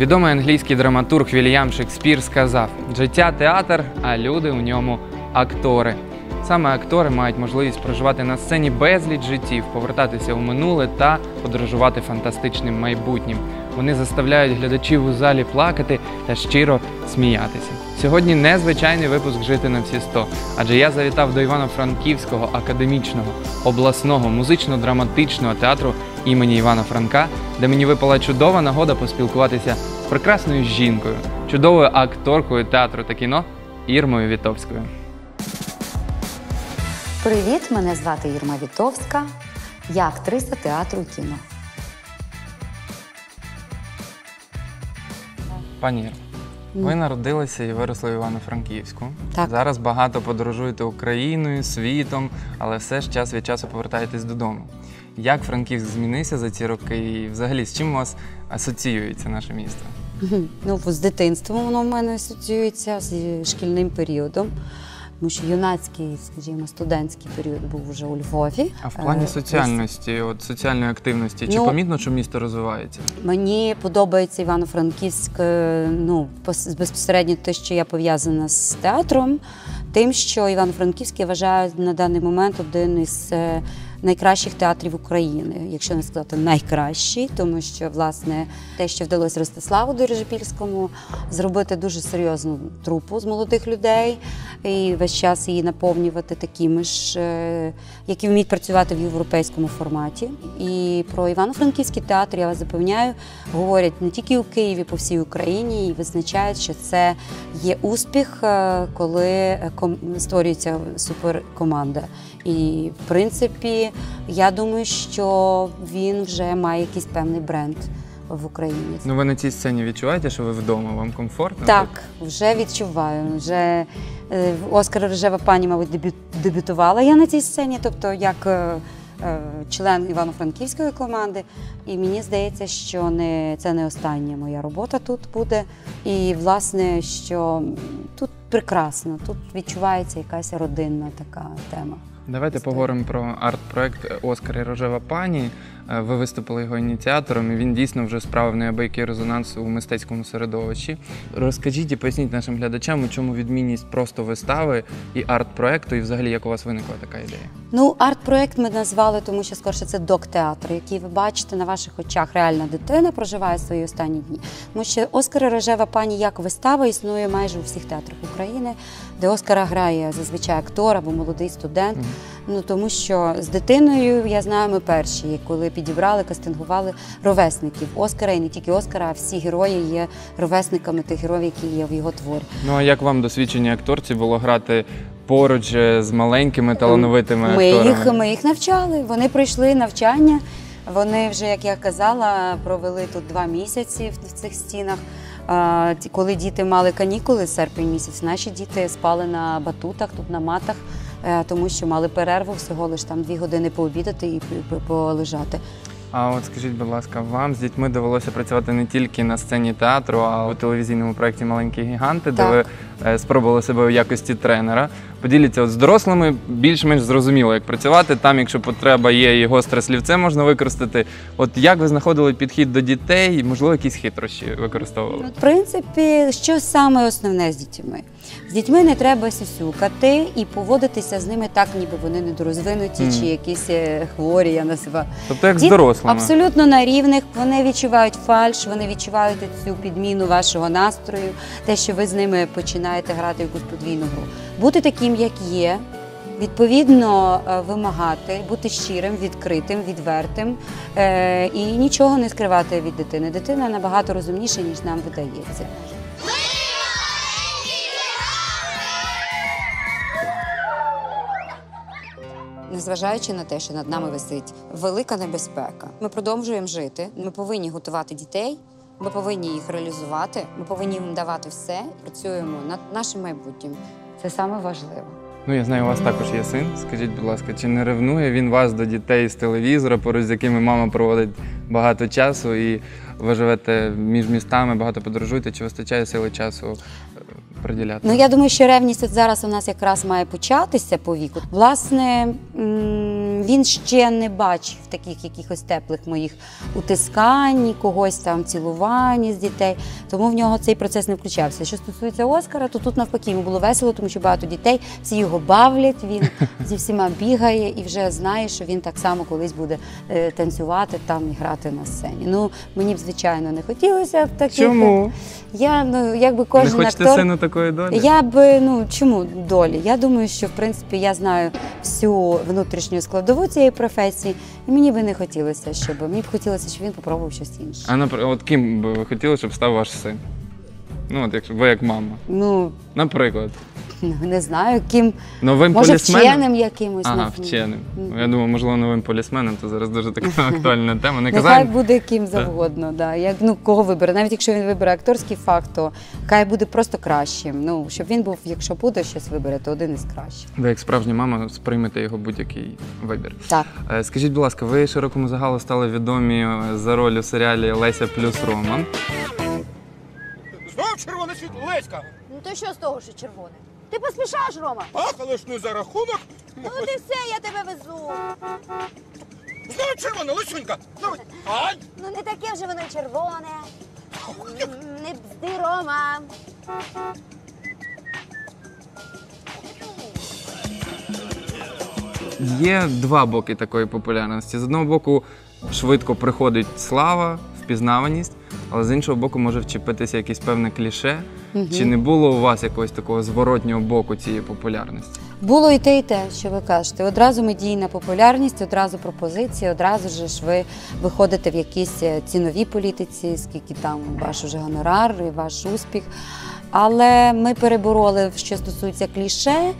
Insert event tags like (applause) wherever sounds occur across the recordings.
Відомий англійський драматург Вільям Шекспір сказав: життя театр, а люди у ньому актори. Саме актори мають можливість проживати на сцені безліч життів, повертатися у минуле та подорожувати фантастичним майбутнім. Вони заставляють глядачів у залі плакати та щиро сміятися. Сьогодні незвичайний випуск жити на всі 100», адже я завітав до Івано-Франківського академічного обласного музично-драматичного театру імені Івана Франка, де мені випала чудова нагода поспілкуватися з прекрасною жінкою, чудовою акторкою театру та кіно Ірмою Вітовською. Привіт, мене звати Ірма Вітовська. Я актриса театру і кіно. Пані Ір, ви народилися і виросли в Івано-Франківську. Так. Зараз багато подорожуєте Україною, світом, але все ж час від часу повертаєтесь додому. Як Франківськ змінився за ці роки і взагалі з чим у вас асоціюється наше місто? Ну, з дитинством воно в мене асоціюється з шкільним періодом. Тому що юнацький, скажімо, студентський період був вже у Львові. А в плані Е, соціальності, от соціальної активності, чи Ну, помітно, що місто розвивається? Мені подобається Івано-Франківськ, е, ну, безпосередньо те, що я пов'язана з театром, тим, що Івано-Франківськ я вважаю на даний момент один із е, найкращих театрів України, якщо не сказати найкращий, тому що власне те, що вдалося Ростиславу Дорожепільському, зробити дуже серйозну трупу з молодих людей і весь час її наповнювати такими ж, е, які вміють працювати в європейському форматі. І про Івано-Франківський театр я вас запевняю, говорять не тільки у Києві, по всій Україні, і визначають, що це є успіх, е, коли створюється суперкоманда. І в принципі, я думаю, що він вже має якийсь певний бренд в Україні. Ну ви на цій сцені відчуваєте, що ви вдома, вам комфортно? Так, вже відчуваю. Вже е, Оскар Рожева пані, мабуть, дебют, дебютувала я на цій сцені, тобто як е, е, член Івано-Франківської команди. І мені здається, що не, це не остання моя робота тут буде. І, власне, що тут прекрасно, тут відчувається якась родинна така тема. Давайте поговоримо про арт-проект Оскар і Рожева пані. Е, Ви виступили його ініціатором, і він дійсно вже справив неабиякий резонанс у мистецькому середовищі. Розкажіть і поясніть нашим глядачам, у чому відмінність просто вистави і арт-проекту, і взагалі як у вас виникла така ідея? Ну, арт-проект ми назвали, тому що скорше це док-театр, який ви бачите на ваших очах. Реальна дитина проживає свої останні дні. Тому що Оскар і Рожева пані як вистава існує майже у всіх театрах України, де Оскара грає зазвичай актор або молодий студент. Ну тому що з дитиною я знаю, ми перші, коли підібрали, кастингували ровесників Оскара, і не тільки Оскара, а всі герої є ровесниками тих героїв, які є в його творі. Ну а як вам досвідчені акторці було грати поруч е, з маленькими талановитими Ми акторами? їх, ми їх навчали. Вони пройшли навчання. Вони вже, як я казала, провели тут два місяці в в цих стінах. Коли діти мали канікули, серпень місяць, наші діти спали на батутах, тут на матах, е, тому що мали перерву всього лиш там дві години пообідати і полежати. А от скажіть, будь ласка, вам з дітьми довелося працювати не тільки на сцені театру, а у телевізійному проєкті Маленькі гіганти, де ви спробували себе у якості тренера. Поділіться от з дорослими, більш-менш зрозуміло, як працювати. Там, якщо потреба є, і гостре слівце можна використати. От як ви знаходили підхід до дітей, можливо, якісь хитрощі використовували? В принципі, що саме основне з дітьми? З дітьми не треба сюсюкати і поводитися з ними так, ніби вони недорозвинуті Мгм. чи якісь е, хворі, я називаю. Тобто як з Діти дорослими? Абсолютно на рівних. Вони відчувають фальш, вони відчувають цю підміну вашого настрою, те, що ви з ними починаєте грати в якусь подвійну гру. Бути таким, як є. Відповідно, е, вимагати, бути щирим, відкритим, відвертим е, і нічого не скривати від дитини. Дитина набагато розумніша, ніж нам видається. Незважаючи на те, що над нами висить велика небезпека, ми продовжуємо жити. Ми повинні готувати дітей, ми повинні їх реалізувати, ми повинні їм давати все. Працюємо над нашим майбутнім. Це саме важливо. Ну, я знаю, у вас також є син. Скажіть, будь ласка, чи не ревнує він вас до дітей з телевізора, поруч з якими мама проводить багато часу, і ви живете між містами, багато подорожуєте, чи вистачає сили часу е, приділяти? Ну я думаю, що ревність от зараз у нас якраз має початися по віку. Власне, м, він ще не бачив таких якихось теплих моїх утискань, когось там цілувань з дітей. Тому в нього цей процес не включався. Що стосується Оскара, то тут навпаки йому було весело, тому що багато дітей, всі його бавлять, він (laughs) зі всіма бігає і вже знає, що він так само колись буде е, танцювати там і грати на сцені. Ну мені б звичайно не хотілося б таких. Чому? Я ну якби Не кожен хочете актор. сину такої долі? Я б ну чому долі? Я думаю, що в принципі я знаю всю внутрішню складову цієї професії, і мені би не хотілося, щоб мені б хотілося, щоб він попробував щось інше. А наприклад, от ким би ви хотіли, щоб став ваш син? Ну, от якщо ви як мама. Ну Наприклад, не знаю, ким новим може полісменом. вченим якимось. Ага, вченим. Я думаю, можливо, новим полісменом, то зараз дуже така (laughs) актуальна тема. Не Нехай казав. буде ким завгодно, да. Як ну кого вибере. Навіть якщо він вибере акторський фах, то хай буде просто кращим. Ну щоб він був, якщо буде щось вибере, то один із кращих. Ви як справжня мама сприймете його будь-який вибір. Так. Е, Скажіть, будь ласка, ви широкому загалу стали відомі е, за роль у серіалі Леся плюс Роман. Знов червоне світло, Леська! Ну то що з того, що червоне? Ти поспішаєш, Рома? Ах, але ж не за рахунок. Ну от і все, я тебе везу. Знов червоне, Лесюнька! Давай. Ай! Ну не таке вже воно червоне. М, Не бзди, Рома. Є два боки такої популярності. З одного боку, швидко приходить слава, впізнаваність, але з іншого боку, може вчепитися якесь певне кліше. Чи не було у вас якогось такого зворотнього боку цієї популярності? Було і те, і те, що ви кажете. Одразу медійна популярність, одразу пропозиції, одразу ж ви виходите в якісь е, цінові політиці, скільки там ваш уже гонорар і ваш успіх. Але ми перебороли, що стосується кліше.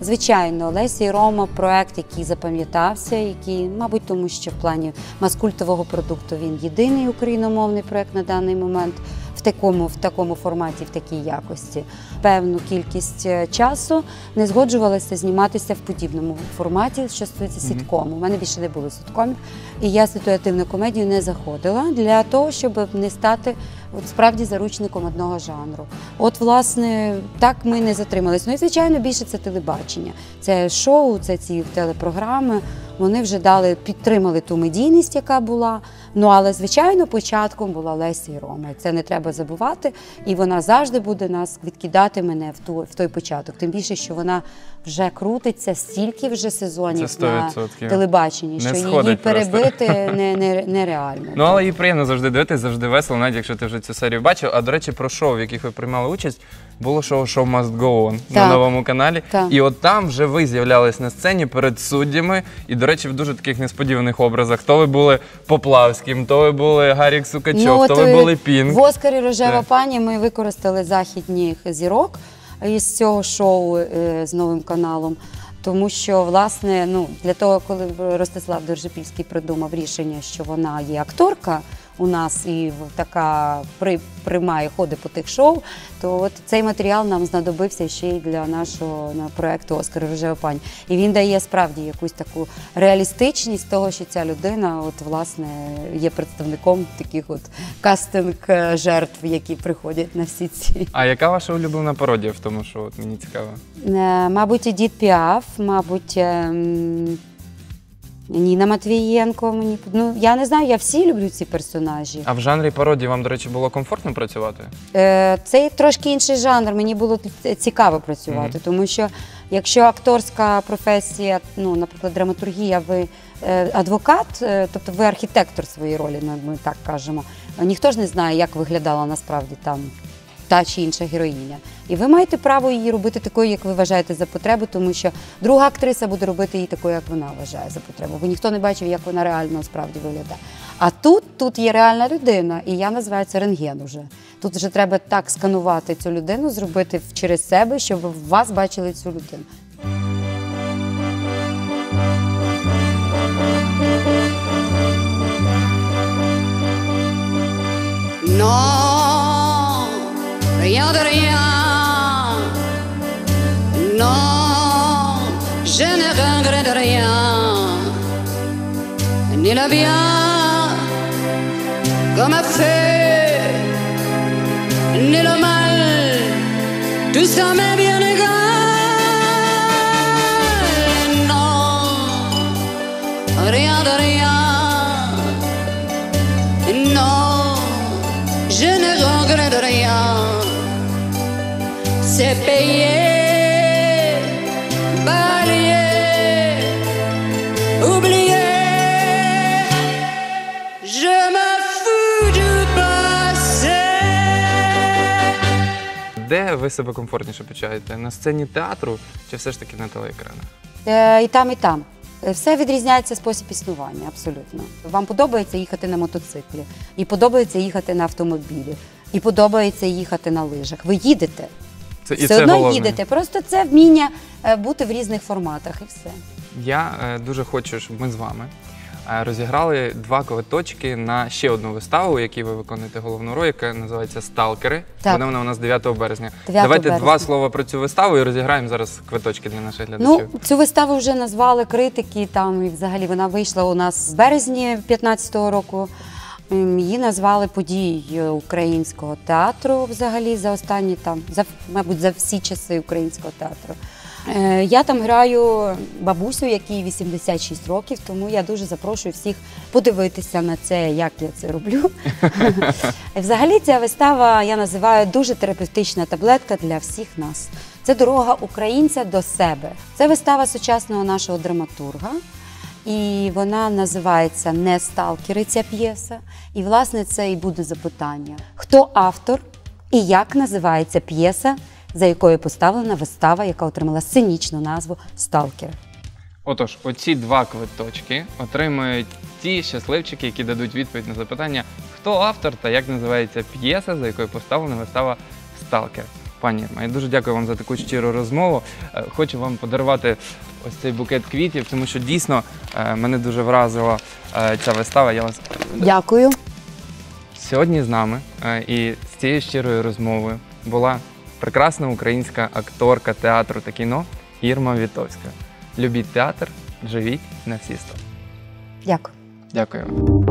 Звичайно, Лесі і Рома проект, який запам'ятався, який, мабуть, тому що в плані маскультового продукту він єдиний україномовний проект на даний момент в такому, в такому форматі, в такій якості. Певну кількість е, часу не згоджувалася зніматися в подібному форматі, що стосується сіткому. У мене більше не було сіткомів, і я ситуативну комедію не заходила для того, щоб не стати от справді заручником одного жанру. От, власне, так ми не затримались. Ну і звичайно, більше це телебачення. Це шоу, це ці телепрограми. Вони вже дали, підтримали ту медійність, яка була. Ну але звичайно, початком була Леся і Рома. І Це не треба забувати. І вона завжди буде нас відкидати мене в ту в той початок. Тим більше, що вона вже крутиться стільки вже сезонів Це на 100%. телебаченні, Не що її сходить просто. перебити (laughs) не, не, нереально. Ну, але їй приємно завжди дивитися, завжди весело, навіть якщо ти вже цю серію бачив. А до речі, про шоу, в яких ви приймали участь, було шоу «Show Must Go On» на Так. новому каналі. Так. І от там вже ви з'являлись на сцені перед суддями. І, до речі, в дуже таких несподіваних образах. То ви були Поплавським, то ви були Гарік Сукачов, то ви е, були Пінк. В Оскарі Рожева Так. пані ми використали західніх зірок із цього шоу е, з новим каналом. Тому що, власне, ну для того, коли Ростислав Держипільський придумав рішення, що вона є акторка у нас і така при, приймає ходи по тих шоу, то от цей матеріал нам знадобився ще й для нашого на проекту Оскар Рожева пані. І він дає справді якусь таку реалістичність того, що ця людина, от власне, є представником таких от кастинг е, жертв, які приходять на всі ці. А яка ваша улюблена пародія в тому, що от мені цікаво? Е, Мабуть, Едіт Піаф, мабуть, ем, Ніна Матвієнко. Мені ну я не знаю, я всі люблю ці персонажі. А в жанрі пародії вам, до речі, було комфортно працювати? Е, Це трошки інший жанр. Мені було цікаво працювати, тому що якщо акторська професія, ну, наприклад, драматургія, ви е, адвокат, е, тобто ви архітектор своєї ролі, ми так кажемо. Ніхто ж не знає, як виглядала насправді там. Та чи інша героїня, і ви маєте право її робити такою, як ви вважаєте за потребу, тому що друга актриса буде робити її такою, як вона вважає за потребу. Бо ніхто не бачив, як вона реально справді виглядає. А тут, тут є реальна людина, і я називаю це рентген уже. Тут вже треба так сканувати цю людину, зробити через себе, щоб вас бачили цю людину. Non, rien de rien. Non, je ne regrette rien. Ni le bien comme a fait, ni le mal. Tout ça m'est bien égal. Non, rien de rien. C'est payé, balayé, oublié. Je me fous du passé. Де ви себе комфортніше почуваєте? На сцені театру чи все ж таки на телеекранах? Е, і там, і там. Е, Все відрізняється спосіб існування, абсолютно. Вам подобається їхати на мотоциклі, і подобається їхати на автомобілі, і подобається їхати на лижах. Ви їдете, Це, і все це одно головне. їдете. Просто це вміння е, бути в різних форматах і все. Я е, дуже хочу, щоб ми з вами е, розіграли два квиточки на ще одну виставу, в якій ви виконуєте головну роль, яка називається Сталкери. Так. Буде вона у нас 9 березня. 9 Давайте два слова про цю виставу і розіграємо зараз квиточки для наших глядачів. Ну, цю виставу вже назвали критики. Там і взагалі вона вийшла у нас в березні 15-го року. Ем, Її назвали подією українського театру взагалі за останні там, за мабуть, за всі часи українського театру. Е, Я там граю бабусю, якій 86 років, тому я дуже запрошую всіх подивитися на це, як я це роблю. (laughs) Взагалі, ця вистава я називаю дуже терапевтична таблетка для всіх нас. Це дорога українця до себе. Це вистава сучасного нашого драматурга. І вона називається Не сталкери ця п'єса. І, власне, це і буде запитання: хто автор і як називається п'єса, за якою поставлена вистава, яка отримала сценічну назву Сталкер. Отож, оці два квиточки отримують ті щасливчики, які дадуть відповідь на запитання, хто автор та як називається п'єса, за якою поставлена вистава Сталкер. Пані Ірма, я дуже дякую вам за таку щиру розмову. Е, Хочу вам подарувати ось цей букет квітів, тому що дійсно е, мене дуже вразила е, ця вистава. Я вас Дякую. Сьогодні з нами е, і з цією щирою розмовою була прекрасна українська акторка театру та кіно Ірма Вітовська. Любіть театр, живіть на всі сто. Дякую. Дякую.